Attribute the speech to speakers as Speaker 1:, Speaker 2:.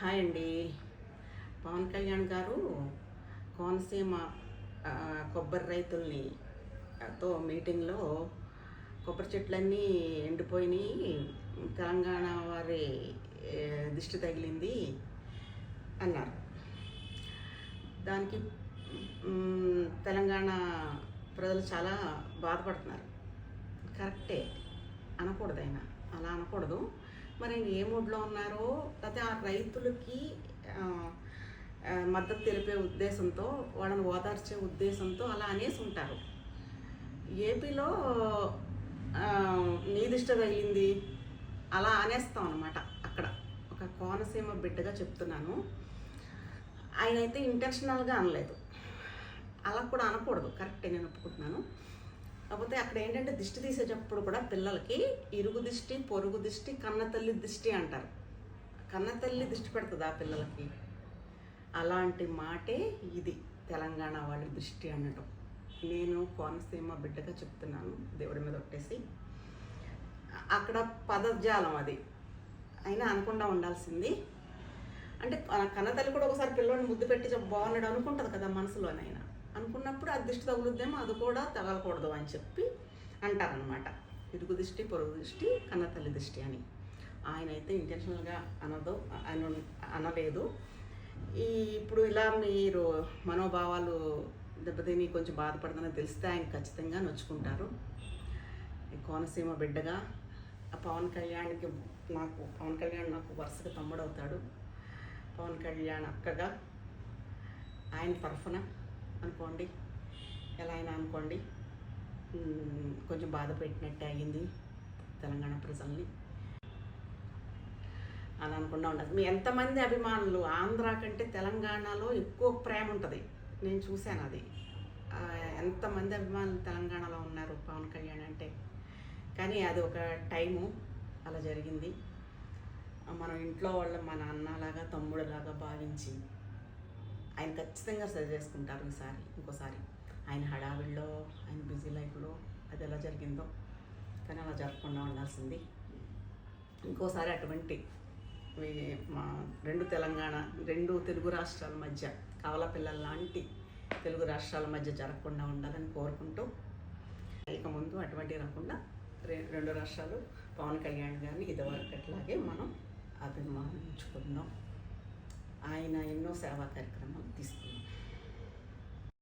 Speaker 1: Hi అండి. పవన్ కళ్యాణ్ గారు కోనసీమ కొబ్బరి రైతుల్ని తో మీటింగ్లో కొబ్బరి చెట్లన్నీ ఎండిపోయినాయి. తెలంగాణ వారి దిష్టి తగిలింది అన్నారు. దానికి తెలంగాణ ప్రజలు చాలా బాధపడుతున్నారు. కరెక్టే. అనకూడదు అయినా అలా అనకూడదు. మరి ఆయన ఏ మూడ్లో ఉన్నారో లేకపోతే ఆ రైతులకి మద్దతు తెలిపే ఉద్దేశంతో వాళ్ళని ఓదార్చే ఉద్దేశంతో అలా అనేసి ఉంటారు. ఏపీలో ఆ, తగిలింది అలా అనేస్తాం అనమాట అక్కడ. ఒక కోనసీమ బిడ్డగా చెప్తున్నాను. ఆయన అయితే ఇంటెన్షనల్గా అనలేదు. అలా కూడా అనకూడదు. కరెక్టే నేను ఒప్పుకుంటున్నాను. కాకపోతే అక్కడ ఏంటంటే దిష్టి తీసేటప్పుడు కూడా పిల్లలకి ఇరుగు దిష్టి పొరుగు దిష్టి కన్నతల్లి దిష్టి అంటారు. కన్నతల్లి దిష్టి పెడుతుంది ఆ పిల్లలకి? అలాంటి మాటే ఇది తెలంగాణ వాళ్ళ దృష్టి అనడం నేను కోనసీమ బిడ్డగా చెప్తున్నాను దేవుడి మీద ఒట్టేసి. అక్కడ పదజాలం అది. అయినా అనకుండా ఉండాల్సింది. అంటే కన్నతల్లి కూడా ఒకసారి పిల్లోడిని ముద్దు పెట్టి బాగున్నాడు అనుకుంటుంది కదా మనసులోనైనా. అనుకున్నప్పుడు ఆ దిష్టి తగులుద్దేమో అది కూడా తగలకూడదు అని చెప్పి అంటారనమాట ఇరుగు దిష్టి పొరుగు దిష్టి కన్నతల్లి దిష్టి అని. ఆయన అయితే ఇంటెన్షనల్గా అనదు అన అనలేదు. ఈ ఇప్పుడు ఇలా మీరు మనోభావాలు దెబ్బతిని కొంచెం బాధపడుతుందని తెలిస్తే ఆయన ఖచ్చితంగా నొచ్చుకుంటారు. కోనసీమ బిడ్డగా ఆ పవన్ కళ్యాణ్కి నాకు పవన్ కళ్యాణ్ నాకు వరుసగా తమ్ముడవుతాడు. పవన్ కళ్యాణ్ అక్కగా ఆయన తరఫున అనుకోండి. ఎలా అయినా అనుకోండి. కొంచెం బాధ పెట్టినట్టే అయ్యింది తెలంగాణ ప్రజల్ని. అలా అనుకుండా ఉండదు. మీ ఎంతమంది అభిమానులు ఆంధ్ర కంటే తెలంగాణలో ఎక్కువ ప్రేమ ఉంటుంది. నేను చూశాను అది. ఎంతమంది అభిమానులు తెలంగాణలో ఉన్నారు పవన్ కళ్యాణ్ అంటే. కానీ అది ఒక టైము అలా జరిగింది. మనం ఇంట్లో వాళ్ళ మన అన్నలాగా తమ్ముడులాగా భావించి ఆయన ఖచ్చితంగా సరి చేసుకుంటారు ఈసారి ఇంకోసారి. ఆయన హడావిడిలో ఆయన బిజీ లైఫ్లో అది ఎలా జరిగిందో కానీ అలా జరగకుండా ఉండాల్సింది. ఇంకోసారి అటువంటి మా రెండు తెలంగాణ రెండు తెలుగు రాష్ట్రాల మధ్య కవల పిల్లల లాంటి తెలుగు రాష్ట్రాల మధ్య జరగకుండా ఉండాలని కోరుకుంటూ ఇక ముందు అటువంటి రాకుండా రెండు రాష్ట్రాలు పవన్ కళ్యాణ్ గారిని ఇదివరకు అట్లాగే మనం అభిమానించుకుందాం. ఆయన ఎన్నో సేవా కార్యక్రమాలు తీసుకున్నాం